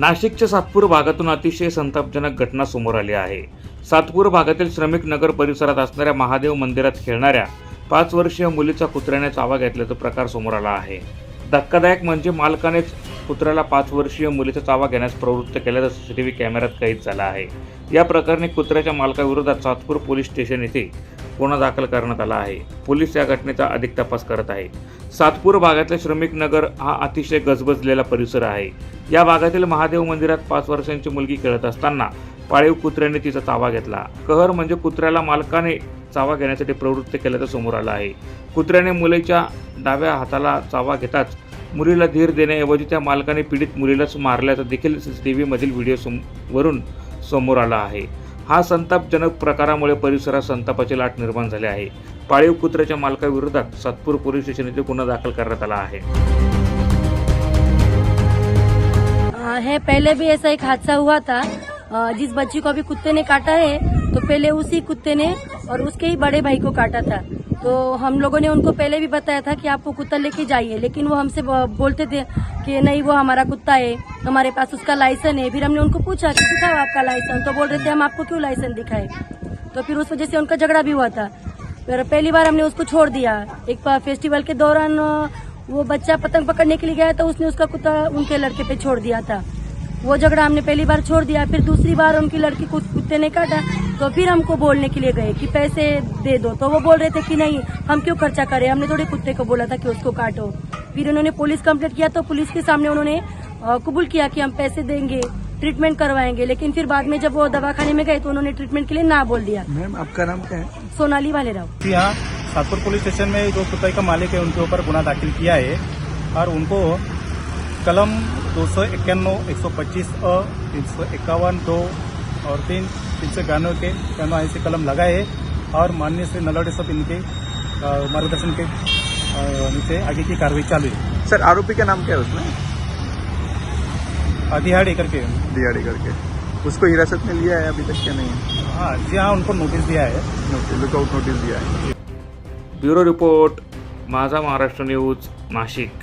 नाशिकच्या सातपूर भागातून अतिशय संतापजनक घटना समोर आली आहे. सातपूर भागातील श्रमिक नगर परिसरात असणाऱ्या महादेव मंदिरात खेळणाऱ्या पाच वर्षीय मुलीचा कुत्र्याने चावा घेतल्याचा प्रकार समोर आला आहे. धक्कादायक म्हणजे मालकानेच कुत्र्याला पाच वर्षीय मुलीचा चावा घेण्यास प्रवृत्त केल्याचा व्ही कॅमेऱ्यात कैद झाला आहे. या प्रकरणी कुत्र्याच्या मालकाविरोधात सातपूर पोलीस स्टेशन येथे गुन्हा दाखल करण्यात आला आहे. पोलीस या घटनेचा अधिक तपास करत आहेत सातपूर भागातला श्रमिक नगर हा अतिशय गजबजलेला परिसर आहे. या भागातील महादेव मंदिरात पाच वर्षांची मुलगी खेळत असताना पाळीव कुत्र्याने तिचा चावा घेतला. कहर म्हणजे कुत्र्याला मालकाने चावा घेण्यासाठी प्रवृत्त केल्याचं समोर आलं आहे. कुत्र्याने मुलीच्या डाव्या हाताला चावा घेताच मुलीला धीर देण्याऐवजी त्या मालकाने पीडित मुलीलाच मारल्याचा देखील सी सी टी व्हीमधील व्हिडिओ सम वरून समोर आला आहे. हा संतापजनक प्रकारामुळे परिसरात संतापाची लाट निर्माण झाली आहे. पाळीव कुत्र्याच्या मालकाविरोधात सातपूर पोलीस स्टेशन येथे गुन्हा दाखल करण्यात आला आहे. है पहले भी ऐसा एक हादसा हुआ था. जिस बच्ची को अभी कुत्ते ने काटा है तो पहले उसी कुत्ते ने और उसके ही बड़े भाई को काटा था. तो हम लोगों ने उनको पहले भी बताया था कि आप वो कुत्ता लेके जाइए, लेकिन वो हमसे बोलते थे कि नहीं, वो हमारा कुत्ता है, हमारे पास उसका लाइसेंस है। फिर हमने उनको पूछा कि दिखाओ आपका लाइसेंस तो बोल रहे थे, हम आपको क्यों लाइसेंस दिखाए? तो फिर उस वजह से उनका झगड़ा भी हुआ था। फिर पहली बार हमने उसको छोड़ दिया। एक फेस्टिवल के दौरान वो बच्चा पतंग पकड़ने के लिए गया तो उसने उसका कुत्ता उनके लड़के पे छोड़ दिया था। वो झगड़ा हमने पहली बार छोड़ दिया, फिर दूसरी बार उनकी लड़की को कुत्ते ने काटा तो फिर हमको बोलने के लिए गए कि पैसे दे दो। तो वो बोल रहे थे कि नहीं हम क्यों खर्चा करें? हमने थोड़े कुत्ते को बोला था कि उसको काटो। फिर उन्होंने पुलिस कंप्लेंट किया तो पुलिस के सामने उन्होंने कबूल किया कि हम पैसे देंगे ट्रीटमेंट करवाएँगे। लेकिन फिर बाद में जब वो दवाखाने में गए तो उन्होंने ट्रीटमेंट के लिए ना बोल दिया। मैम आपका नाम क्या है? सोनाली वाले राव जी हाँ सातपुर पुलिस स्टेशन में जो कुत्ते का मालिक है उनके ऊपर गुना दाखिल किया है। और उनको कलम दो सौ इक्यानवे एक सौ पच्चीस अ तीन सौ इक्यावन दो और तीन तीन सौ इक्यानवे के इक्यानवे ऐसे कलम लगाए है और माननीय श्री नलवड़े साहब इनके मार्गदर्शन के नीचे आगे की कार्रवाई चालू है। सर आरोपी का नाम क्या है उसमें? दिहाड़ी करके। दिहाड़ी करके। उसको हिरासत में लिया है अभी तक क्या नहीं? हाँ जी हाँ उनको नोटिस दिया है। लुकआउट नोटिस दिया है। ब्यूरो रिपोर्ट माझा महाराष्ट्र न्यूज़ नाशिक।